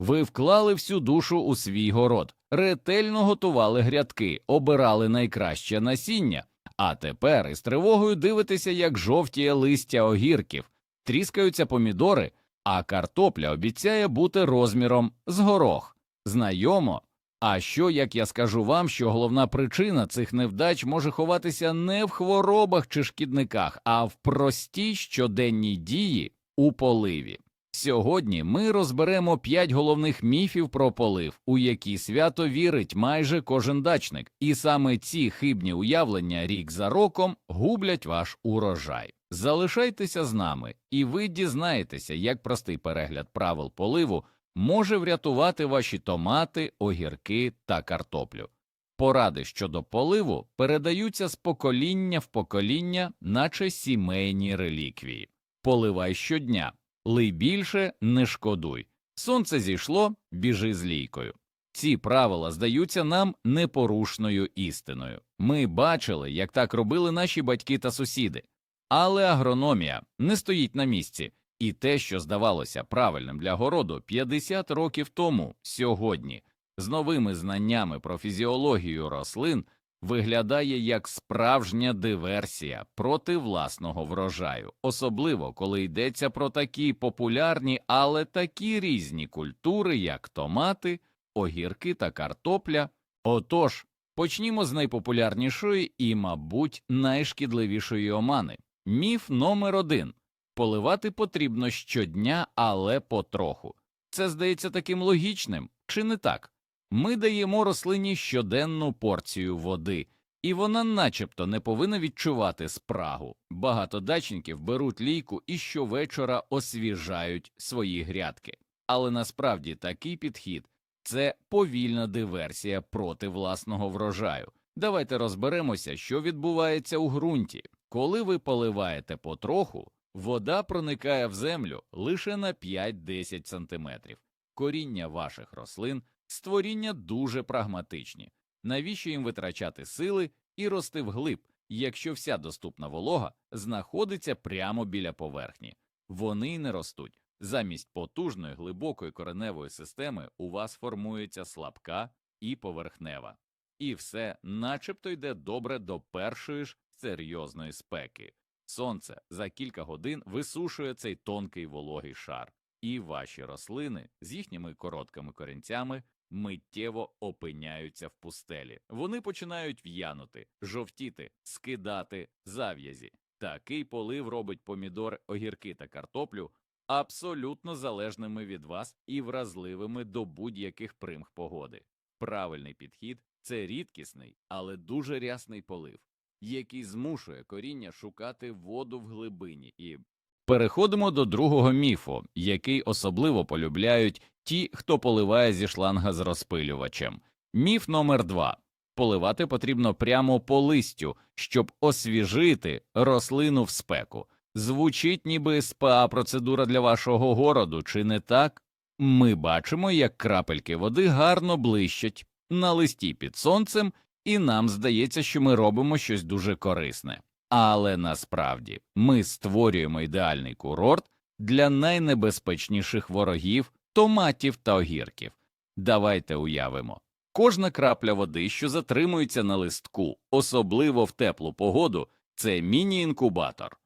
Ви вклали всю душу у свій город, ретельно готували грядки, обирали найкраще насіння, а тепер із тривогою дивитеся, як жовтіє листя огірків, тріскаються помідори, а картопля обіцяє бути розміром з горох. Знайомо. А що, як я скажу вам, що головна причина цих невдач може ховатися не в хворобах чи шкідниках, а в простій щоденній дії у поливі. Сьогодні ми розберемо п'ять головних міфів про полив, у які свято вірить майже кожен дачник, і саме ці хибні уявлення рік за роком гублять ваш урожай. Залишайтеся з нами, і ви дізнаєтеся, як простий перегляд правил поливу може врятувати ваші томати, огірки та картоплю. Поради щодо поливу передаються з покоління в покоління, наче сімейні реліквії. Поливай щодня, лий більше, не шкодуй. Сонце зійшло, біжи з лійкою. Ці правила здаються нам непорушною істиною. Ми бачили, як так робили наші батьки та сусіди. Але агрономія не стоїть на місці, і те, що здавалося правильним для городу 50 років тому, сьогодні, з новими знаннями про фізіологію рослин, виглядає як справжня диверсія проти власного врожаю, особливо коли йдеться про такі популярні, але такі різні культури, як томати, огірки та картопля. Отож, почнімо з найпопулярнішої і, мабуть, найшкідливішої омани. Міф номер один поливати потрібно щодня, але потроху. Це здається таким логічним, чи не так? Ми даємо рослині щоденну порцію води, і вона начебто не повинна відчувати спрагу. Багато дачників беруть лійку і щовечора освіжають свої грядки. Але насправді такий підхід це повільна диверсія проти власного врожаю. Давайте розберемося, що відбувається у ґрунті. Коли ви поливаєте потроху, вода проникає в землю лише на 5-10 сантиметрів. Коріння ваших рослин створіння дуже прагматичні. Навіщо їм витрачати сили і рости вглиб, якщо вся доступна волога знаходиться прямо біля поверхні? Вони не ростуть. Замість потужної глибокої кореневої системи у вас формується слабка і поверхнева. І все начебто йде добре до першої ж серйозної спеки. Сонце за кілька годин висушує цей тонкий вологий шар, і ваші рослини з їхніми короткими корінцями миттєво опиняються в пустелі. Вони починають в'янути, жовтіти, скидати зав'язі. Такий полив робить помідор, огірки та картоплю абсолютно залежними від вас і вразливими до будь-яких примх погоди. Правильний підхід це рідкісний, але дуже рясний полив, який змушує коріння шукати воду в глибині і. Переходимо до другого міфу, який особливо полюбляють ті, хто поливає зі шланга з розпилювачем. Міф номер два поливати потрібно прямо по листю, щоб освіжити рослину в спеку. Звучить ніби СПА процедура для вашого городу, чи не так? Ми бачимо, як крапельки води гарно блищать на листі під сонцем, і нам здається, що ми робимо щось дуже корисне. Але насправді ми створюємо ідеальний курорт для найнебезпечніших ворогів томатів та огірків. Давайте уявимо. Кожна крапля води, що затримується на листку, особливо в теплу погоду, це міні-інкубатор.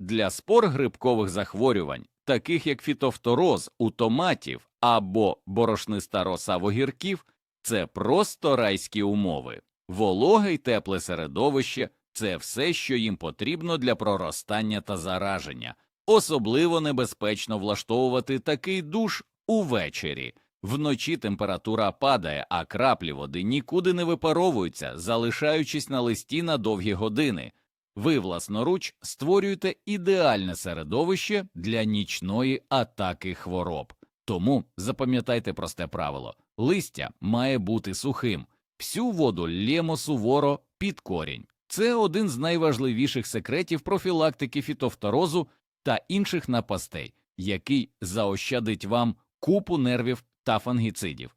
Для спор грибкових захворювань, таких як фітофтороз у томатів або борошниста роса в огірків, це просто райські умови. Вологе й тепле середовище це все, що їм потрібно для проростання та зараження. Особливо небезпечно влаштовувати такий душ увечері. Вночі температура падає, а краплі води нікуди не випаровуються, залишаючись на листі на довгі години. Ви власноруч створюєте ідеальне середовище для нічної атаки хвороб. Тому запам'ятайте просте правило: листя має бути сухим, всю воду лємо суворо під корінь. Це один з найважливіших секретів профілактики фітофторозу та інших напастей, який заощадить вам купу нервів та фангіцидів.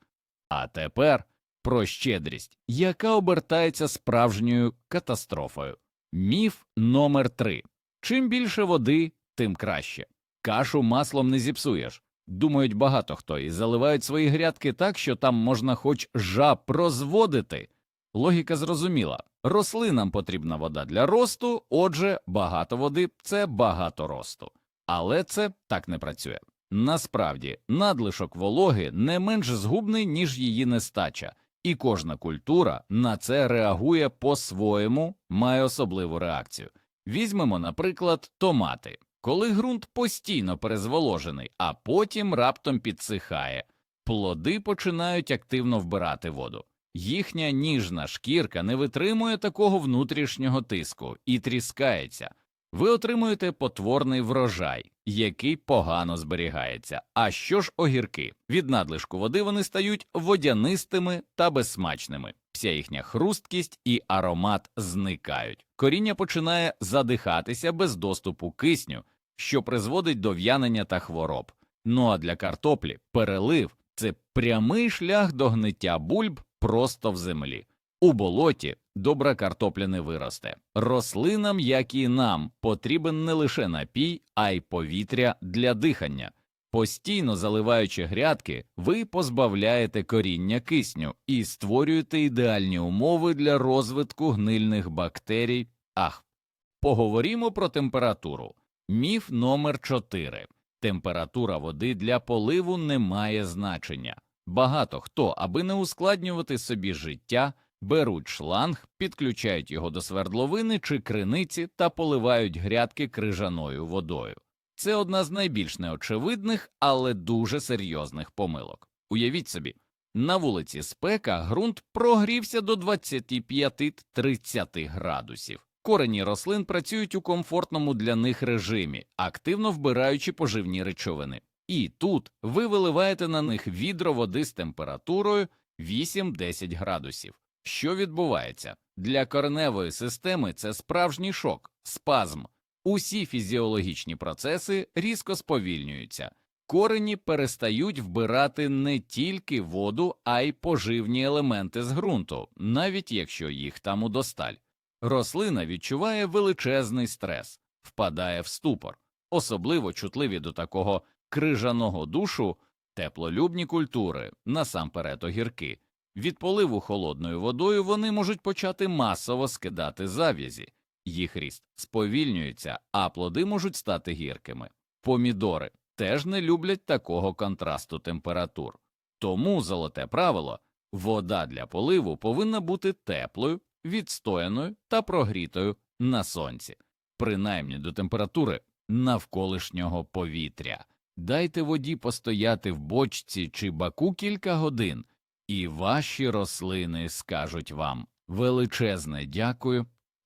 А тепер про щедрість, яка обертається справжньою катастрофою. Міф номер три чим більше води, тим краще. Кашу маслом не зіпсуєш. думають багато хто, і заливають свої грядки так, що там можна хоч жаб розводити. Логіка зрозуміла. Рослинам потрібна вода для росту, отже, багато води це багато росту. Але це так не працює. Насправді, надлишок вологи не менш згубний, ніж її нестача, і кожна культура на це реагує по-своєму, має особливу реакцію. Візьмемо, наприклад, томати. Коли ґрунт постійно перезволожений, а потім раптом підсихає, плоди починають активно вбирати воду. Їхня ніжна шкірка не витримує такого внутрішнього тиску і тріскається. Ви отримуєте потворний врожай, який погано зберігається. А що ж огірки? Від надлишку води вони стають водянистими та безсмачними. Вся їхня хрусткість і аромат зникають. Коріння починає задихатися без доступу кисню, що призводить до в'янення та хвороб. Ну а для картоплі перелив це прямий шлях до гниття бульб просто в землі. У болоті добра картопля не виросте. Рослинам, як і нам, потрібен не лише напій, а й повітря для дихання. Постійно заливаючи грядки, ви позбавляєте коріння кисню і створюєте ідеальні умови для розвитку гнильних бактерій. Ах, поговоримо про температуру. Міф номер 4. Температура води для поливу не має значення. Багато хто, аби не ускладнювати собі життя, беруть шланг, підключають його до свердловини чи криниці та поливають грядки крижаною водою. Це одна з найбільш неочевидних, але дуже серйозних помилок. Уявіть собі, на вулиці спека ґрунт прогрівся до 25-30 градусів. Корені рослин працюють у комфортному для них режимі, активно вбираючи поживні речовини. І тут ви виливаєте на них відро води з температурою 8-10 градусів. Що відбувається? Для кореневої системи це справжній шок, спазм. Усі фізіологічні процеси різко сповільнюються. Корені перестають вбирати не тільки воду, а й поживні елементи з ґрунту, навіть якщо їх там удосталь. Рослина відчуває величезний стрес, впадає в ступор, особливо чутливі до такого крижаного душу теплолюбні культури, насамперед огірки. Від поливу холодною водою вони можуть почати масово скидати зав'язі, їх ріст сповільнюється, а плоди можуть стати гіркими. Помідори теж не люблять такого контрасту температур. Тому золоте правило вода для поливу повинна бути теплою, відстояною та прогрітою на сонці, принаймні до температури навколишнього повітря. Дайте воді постояти в бочці чи баку кілька годин, і ваші рослини скажуть вам величезне дякую.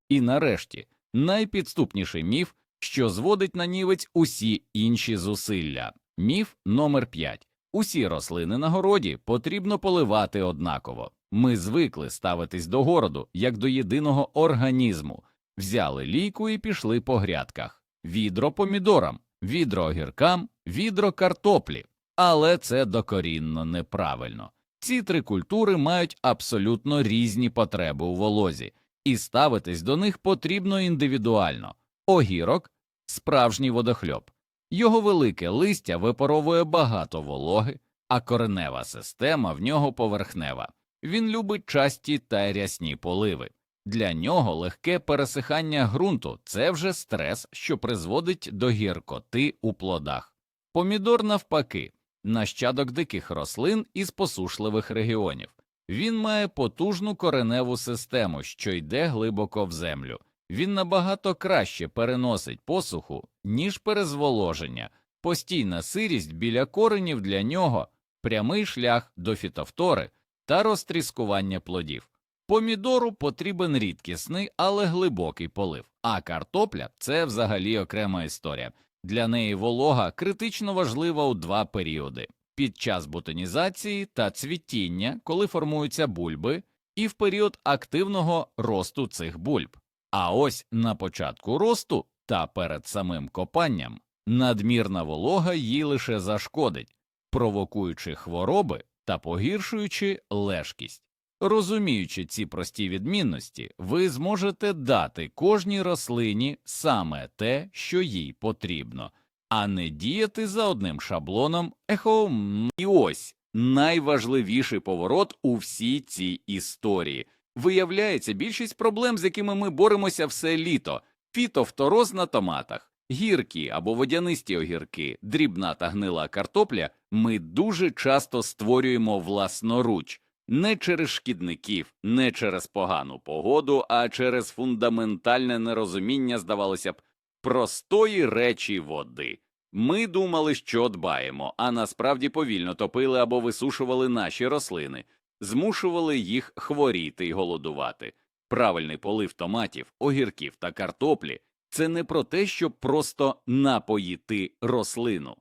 І нарешті найпідступніший міф, що зводить на нівець усі інші зусилля. Міф номер 5. Усі рослини на городі потрібно поливати однаково. Ми звикли ставитись до городу як до єдиного організму, взяли лійку і пішли по грядках, відро помідорам, відро огіркам, відро картоплі. Але це докорінно неправильно. Ці три культури мають абсолютно різні потреби у волозі, і ставитись до них потрібно індивідуально. Огірок справжній водохльоб. Його велике листя випаровує багато вологи, а коренева система в нього поверхнева. Він любить часті та рясні поливи. Для нього легке пересихання ґрунту це вже стрес, що призводить до гіркоти у плодах. Помідор, навпаки, нащадок диких рослин із посушливих регіонів. Він має потужну кореневу систему, що йде глибоко в землю. Він набагато краще переносить посуху, ніж перезволоження. Постійна сирість біля коренів для нього прямий шлях до фітофтори та розтріскування плодів. Помідору потрібен рідкісний, але глибокий полив, а картопля це взагалі окрема історія. Для неї волога критично важлива у два періоди під час бутонізації та цвітіння, коли формуються бульби, і в період активного росту цих бульб. А ось на початку росту та перед самим копанням надмірна волога їй лише зашкодить, провокуючи хвороби та погіршуючи лежкість. Розуміючи ці прості відмінності, ви зможете дати кожній рослині саме те, що їй потрібно, а не діяти за одним шаблоном ехо. І ось найважливіший поворот у всій цій історії. Виявляється, більшість проблем, з якими ми боремося все літо, фітофтороз на томатах, гіркі або водянисті огірки, дрібна та гнила картопля, ми дуже часто створюємо власноруч. Не через шкідників, не через погану погоду, а через фундаментальне нерозуміння, здавалося б, простої речі води. Ми думали, що дбаємо, а насправді повільно топили або висушували наші рослини, змушували їх хворіти й голодувати. Правильний полив томатів, огірків та картоплі це не про те, щоб просто напоїти рослину,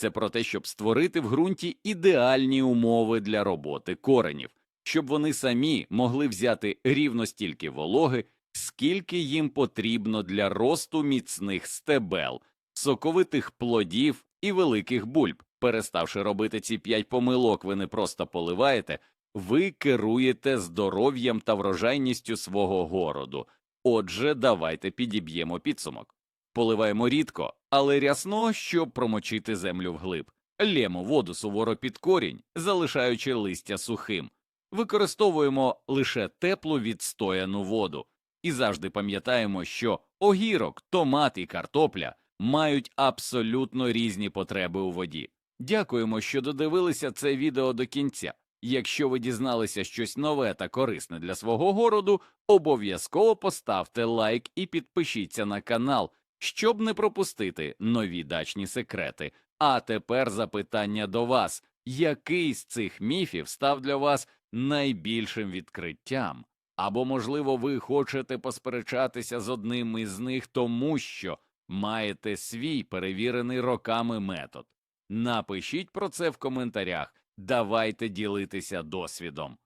це про те, щоб створити в ґрунті ідеальні умови для роботи коренів, щоб вони самі могли взяти рівно стільки вологи, скільки їм потрібно для росту міцних стебел, соковитих плодів і великих бульб. Переставши робити ці п'ять помилок, ви не просто поливаєте, ви керуєте здоров'ям та врожайністю свого городу. Отже, давайте підіб'ємо підсумок. Поливаємо рідко, але рясно, щоб промочити землю вглиб. Лємо воду суворо під корінь, залишаючи листя сухим. Використовуємо лише теплу відстояну воду. І завжди пам'ятаємо, що огірок, томат і картопля мають абсолютно різні потреби у воді. Дякуємо, що додивилися це відео до кінця. Якщо ви дізналися щось нове та корисне для свого городу, обов'язково поставте лайк і підпишіться на канал, щоб не пропустити нові дачні секрети. А тепер запитання до вас: який з цих міфів став для вас найбільшим відкриттям? Або, можливо, ви хочете посперечатися з одним із них, тому що маєте свій перевірений роками метод. Напишіть про це в коментарях. Давайте ділитися досвідом.